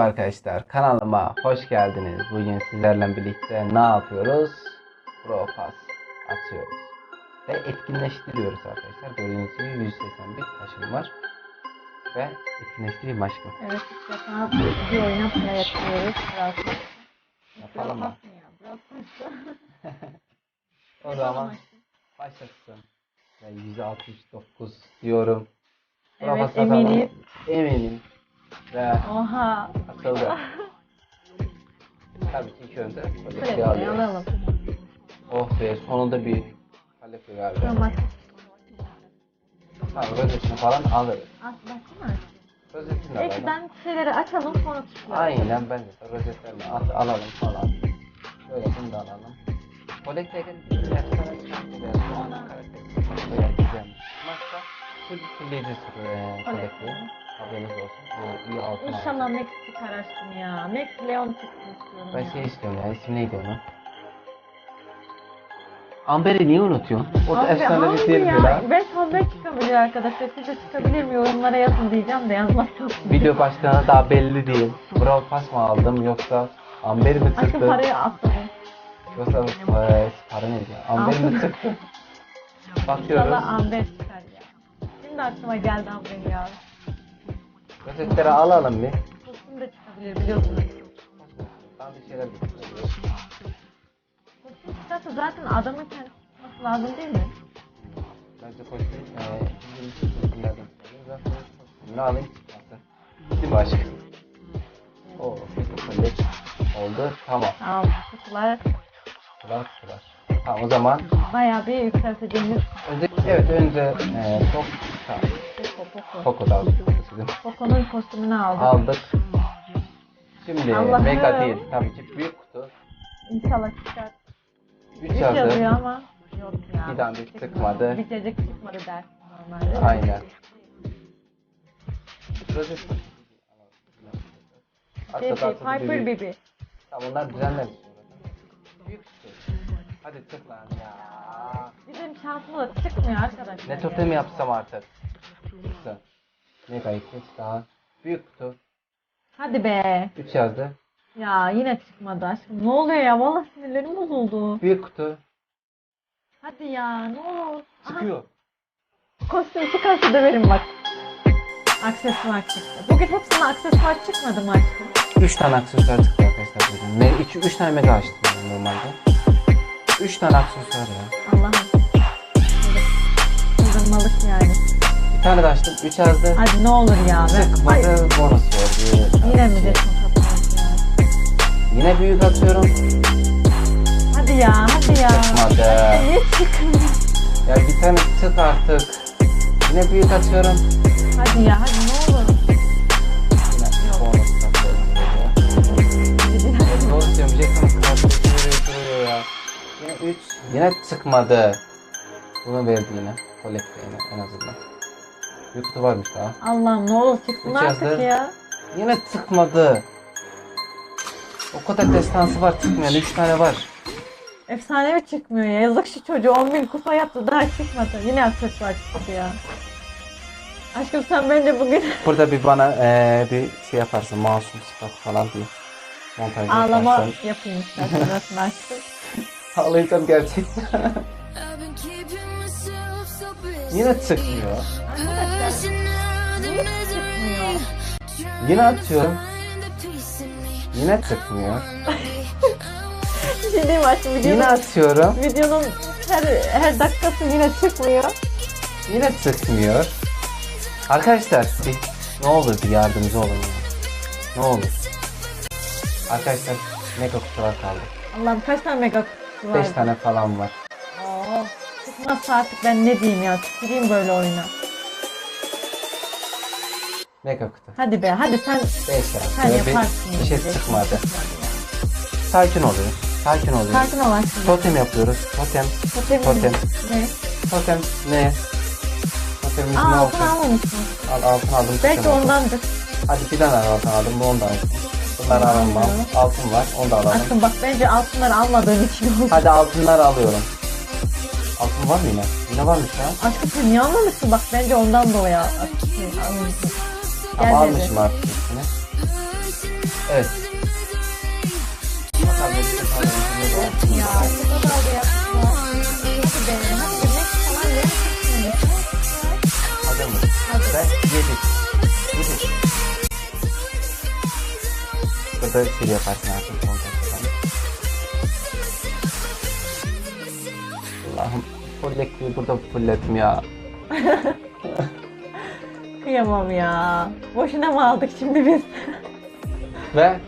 Merhaba arkadaşlar, kanalıma hoş geldiniz. Bugün sizlerle birlikte ne yapıyoruz? Pro Pass atıyoruz. Ve etkinleştiriyoruz arkadaşlar. Gördüğünüz gibi 181 taşım var. Ve etkinleştireyim aşkım. Evet, defa bir oyuna play yapıyoruz. Yapalım mı? O zaman başlasın. Ve 169 diyorum. Evet, eminiz. Eminim. Ve Oha. atıldı. Tabii ki ilk önce böyle Evet, şey alıyoruz. alalım. Oh be sonunda bir kalefe galiba. Tamam. Tamam rozetini falan alırız. At baksana. Rozetini alalım. Ekten şeyleri açalım sonra tıklayalım. Aynen ben de rozetlerini at, alalım falan. Böyle bunu da alalım. Kolektekin yapsana çıkartıyor. Sonra karakter yapacağım. Maçta full fulleyici sürü kolekteyi. Haberiniz olsun. Bu iyi altın İnşallah. Max çıkar aşkım ya. Max Leon çıksın istiyorum Ben ya. şey istiyorum ya ismi neydi onun? Amber'i niye unutuyorsun? O da Abi efsane bir hangi değil ya? mi lan? 5 Amber çıkabilir arkadaşlar. Siz de çıkabilir mi? Yorumlara yazın diyeceğim de yazmazsınız. Video başlığına daha belli değil. Brawl Pass mı aldım yoksa Amber mi Aşkım çıktı? parayı atladım. Yoksa e, para neydi? Amber mi çıktı? Bakıyoruz. İnşallah Amber çıkar Şimdi aklıma geldi Amber ya. Rozetleri alalım bir. Kostüm de çıkabilir biliyorsunuz. Daha bir şeyler getiriyoruz. Kostüm çıkarsa zaten adamın kendisi çıkması lazım değil mi? Bence e, bizim kostümlerden çıkarıyoruz. Ben kostümünü alayım. Değil mi aşkım? Oo, bir oldu. Tamam. Tamam kutular Sıra sıra. Tamam o zaman bayağı bir yükselteceğimiz evet önce e, çok tamam. Poco aldık. Sizin. Poco'nun kostümünü aldık. Aldık. Şimdi Allah'ım. mega değil. Tabii ki büyük kutu. İnşallah çıkar. 3 Üç yazdı. yazıyor ama yok ya. Bir tane de çıkmadı. Bir cacık çıkmadı der normalde. Aynen. Rozet. Bibi, Piper Bibi. Tamam onlar düzenlemiş. Hadi tıkla ya. Bizim şansımız çıkmıyor arkadaşlar. Ne totem yapsam artık. Tıkla. Mega 2 daha. Büyük kutu. Hadi be. 3 yazdı. Ya yine çıkmadı aşkım. Ne oluyor ya? Vallahi sinirlerim bozuldu. Büyük kutu. Hadi ya ne olur. Aha, Çıkıyor. kostüm çıkarsa döverim bak. Aksesuar çıktı. Bugün hepsine aksesuar çıkmadı mı aşkım? 3 tane aksesuar çıktı arkadaşlar 2 3 tane mega açtım normalde. 3 tane aksesuar ya. Allah'ım. Kızdırmalık yani. Bir tane de açtım. 3 yazdı. Hadi ne olur ya. Ben... Ay, Çıkmadı. Bonus verdi. yine mi de? Yine büyük atıyorum. Hadi ya hadi ya. Çıkmadı. Niye çıkmıyor? Ya bir tane çık artık. Yine büyük atıyorum. Hadi ya hadi 3. Yine çıkmadı. Bunu verdi yine. Kolekte yine en azından. Kutu varmış daha. Allah'ım ne olur çıksın Üç artık yazdı. ya. Yine çıkmadı. O kadar destansı var çıkmayan 3 tane var. Efsanevi çıkmıyor ya. Yazık şu çocuğu 10 bin kupa yaptı daha çıkmadı. Yine aksesuar çıktı ya. Aşkım sen bence bugün Burada bir bana eee, bir şey yaparsın masum sıfat falan diye. Montaj ağlama yaparsın. yapayım istersen aşkım. Ağlayacağım gerçekten. Yine çıkmıyor. Yine atıyorum. Yine çıkmıyor. Bir şey diyeyim mi aşkım Yine videonun, atıyorum. videonun her, her dakikası yine çıkmıyor. Yine çıkmıyor. Arkadaşlar bir, ne olur bir yardımcı olun. Ne olur. Arkadaşlar mega kutular kaldı. Allah'ım kaç tane mega kutusu 5 tane falan var. Oo, çıkmazsa artık ben ne diyeyim ya. Tüküreyim böyle oyuna. Mega kutu. Hadi be hadi sen 5 sen yani. yaparsın. Bir, bir şey ya. çıkmadı. Sakin oluyoruz. Sakin oluyoruz. Sakin ol aşkım. Totem yapıyoruz. Totem. Totem. Totem. Ne? Totem ne? Totemimiz Aa ne altın olsun? almamışsın. Al altın aldım. Belki totem aldım. ondandır. Hadi bir tane altın aldım. Bu ondan. Bunları Tamam. alalım. Altın var. Onu da alalım. Aşkım bak bence altınları almadığın için oldu. Hadi altınları alıyorum. Altın var mı yine? Yine varmış ya. Aşkım sen niye almamışsın? Bak bence ondan dolayı al- şey, almamışsın. Ama Gel almışım dedi. artık üstüne. Evet. Bakalım şey kaldı. Ya çok da dalga yaptılar. Hadi be. Hadi be. Falan çıksın? Hazır mısın? Hazır. Ve yedi. Yedi. Burada bir şey yaparsın artık. konuşursan. Allah'ım. Fullekliği burada fulledim ya. Kıyamam ya. Boşuna mı aldık şimdi biz? Ve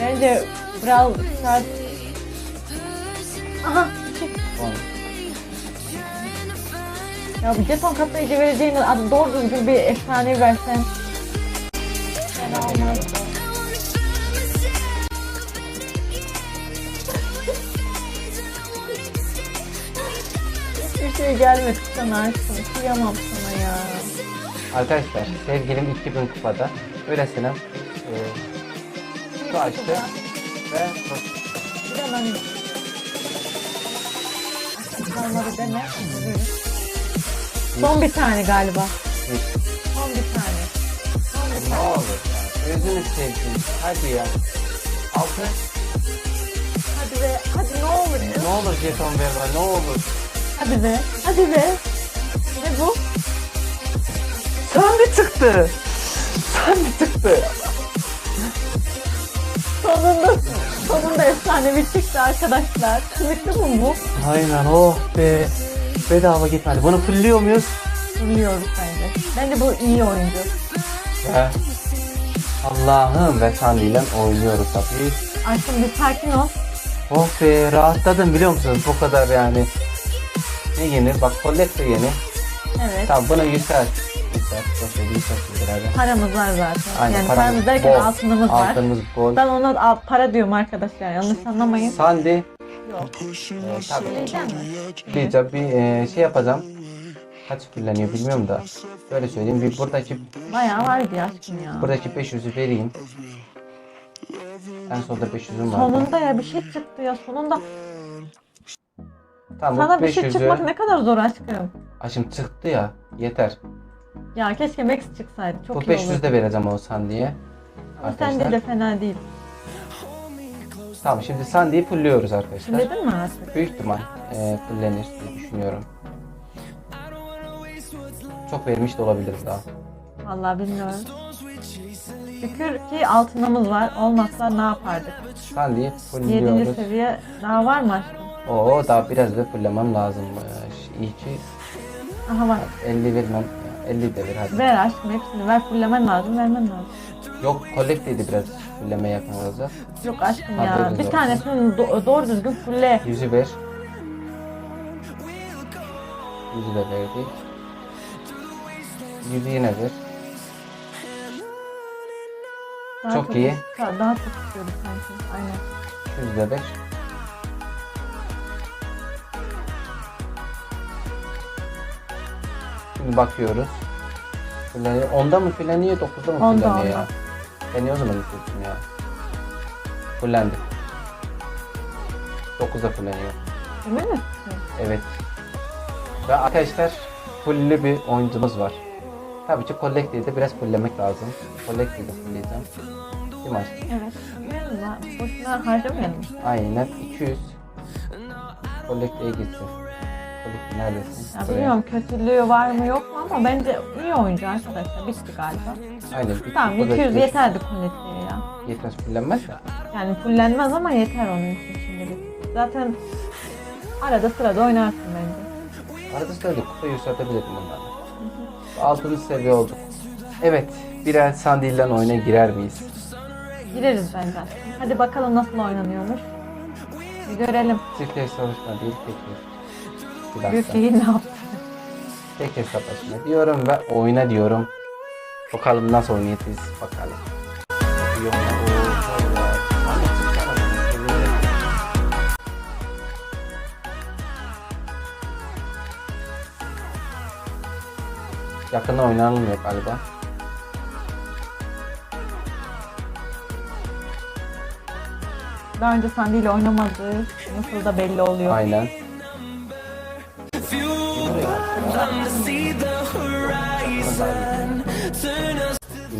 Bence Brawl Stars... Aha! çık. Ya bu jeton katlayıcı vereceğin adı doğru düzgün bir efsane versen. Fena olmaz. Hiçbir şey gelmedi sana aşkım. Kıyamam sana ya. Arkadaşlar sevgilim 2000 kupada. Öylesine e, su açtı ve Bir de ben... Aşkım kalmadı deme. Son bir tane galiba. Son bir tane. Son bir ne tane. olur ya. Gözünü seveyim. Hadi ya. Altı. Hadi be. Hadi ne olur. Ne olur jeton ver bana ne olur. Hadi be. Hadi be. Ne bu? Sandı çıktı. Sandı çıktı. Sonunda sonunda efsanevi çıktı arkadaşlar. Kılıklı mı bu? Aynen oh be. Bedava gitmedi. Bunu fulluyor muyuz? Biliyoruz bence. Bence bu iyi oyuncu. Ve Allah'ım ve ile oynuyoruz tabii. Aşkım bir sakin ol. Oh be rahatladım biliyor musunuz? Bu kadar yani. Ne yeni? Bak de yeni. Evet. Tamam buna yüksel. Yüksel. Sosyal yüksel beraber. Paramız var zaten. Aynen, yani paramız paramız derken bol. altınımız var. Altınımız bol. Ben ona al- para diyorum arkadaşlar. Yanlış anlamayın. Sandy Yok. e, tabii diyeceğim bir e, şey yapacağım. Kaç kirleniyor bilmiyorum da. Böyle söyleyeyim bir buradaki Bayağı var bir aşkım ya. buradaki 500'ü vereyim. En solda 500'üm var. Sonunda ya bir şey çıktı ya sonunda. Tamam Sana bu bir şey 500'ü çıkmak ne kadar zor aşkım. Aşım çıktı ya. Yeter. Ya keşke Max çıksaydı. Çok bu iyi 500 olurdu. de vereceğim o Sandy'ye. Ama Sende de fena değil. Tamam şimdi Sandy'yi pulluyoruz arkadaşlar. Fulledin mi artık? Büyük ihtimal e, fullenir diye düşünüyorum. Çok vermiş de olabiliriz daha. Vallahi bilmiyorum. Şükür ki altınımız var. Olmazsa ne yapardık? Sandy'yi 7. fulluyoruz. seviye daha var mı aşkım? Oo daha biraz da fullemem lazımmış. İyi ki Aha var. 50 vermem. 50 de ver hadi. Ver aşkım hepsini ver. Fullemen lazım, vermen lazım. Yok kolekteydi biraz fulleme yakın olacak. Yok aşkım ya. Bir olsun. tanesini do- doğru düzgün fulle. Yüzü ver. Yüzü de verdik. Yüzü yine ver. Daha Çok iyi. Daha, daha çok istiyorduk sanki. Aynen. Yüzü de ver. Şimdi bakıyoruz. Onda mı fulleniyor, dokuzda mı Onda, fulleniyor ya? onda. Ben niye o zaman yükselttim ya? Fullendi. Dokuzda fulleniyor. Emin misin? Evet. Ve arkadaşlar fullü bir oyuncumuz var. Tabii ki Collecte'yi de biraz fulllemek lazım. Collecte'yi de fullleyeceğim. Değil mi aşkım? Evet. Boşuna harcamayalım. Aynen 200. Collecte'ye gitsin. Collecte neredesin? Ya bilmiyorum kötülüğü var mı yok mu ama bence iyi oyuncu arkadaşlar. Bitti galiba. Aynen. bir- Tamam burada 200 bir- yeterdi Kuletli'ye ya. Yetmez fullenmez de. Yani fullenmez ama yeter onun için şimdilik. Zaten arada sırada oynarsın bence. Arada sırada kupa yükseltebilirim bundan. Altıncı seviye olduk. Evet. Birer sandalyen oyuna girer miyiz? Gireriz bence. Hadi bakalım nasıl oynanıyormuş. Bir görelim. Çiftliğe savaşma değil tek bir. Bir Büyük dakika. değil ne yaptı. Tek hesaplaşma diyorum ve oyna diyorum. Bakalım nasıl oynayacağız bakalım. Yakında oynanılmıyor galiba. Daha önce Sandy ile oynamadı. Nasıl da belli oluyor. Aynen.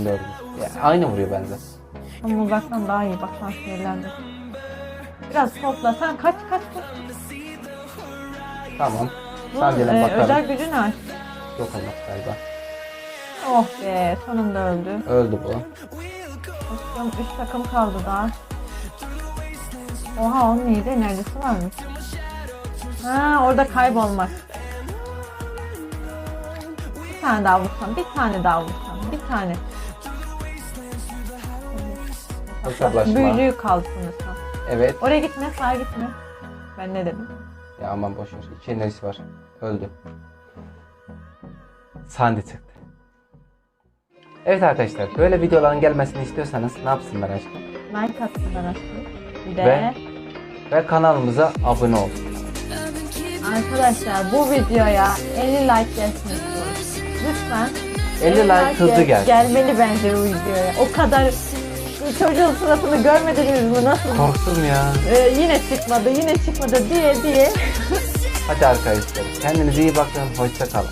Şimdi öldü. Ya, aynı vuruyor bende. Ama uzaktan daha iyi bak sen sinirlendim. Biraz topla sen kaç kaç kaç. Tamam. Bu, Sadece e, bakalım. özel gücü ne aç? Yok olmaz galiba. Oh be sonunda öldü. Öldü bu. Bakalım 3 takım kaldı daha. Oha onun iyi de enerjisi varmış. Ha orada kaybolmak. Bir tane daha vursam, bir tane daha vursam, bir tane. Hesaplaşma. Büyücüyü kaldı sanırsam. Evet. Oraya gitme, sağa gitme. Ben ne dedim? Ya aman boş ver. İki enerjisi var. Öldü. Sandy çıktı. Evet arkadaşlar böyle videoların gelmesini istiyorsanız ne yapsınlar aşkım? Like atsınlar aslında. Bir de Ve- Ve kanalımıza abone olun. Arkadaşlar bu videoya 50 like gelsin istiyorum. Lütfen 50 like hızlı gel- gel. Gelmeli bence bu videoya. O kadar çocuğun suratını görmediniz mi? Nasıl? Korktum ya. Ee, yine çıkmadı, yine çıkmadı diye diye. Hadi arkadaşlar kendinize iyi bakın. Hoşça kalın.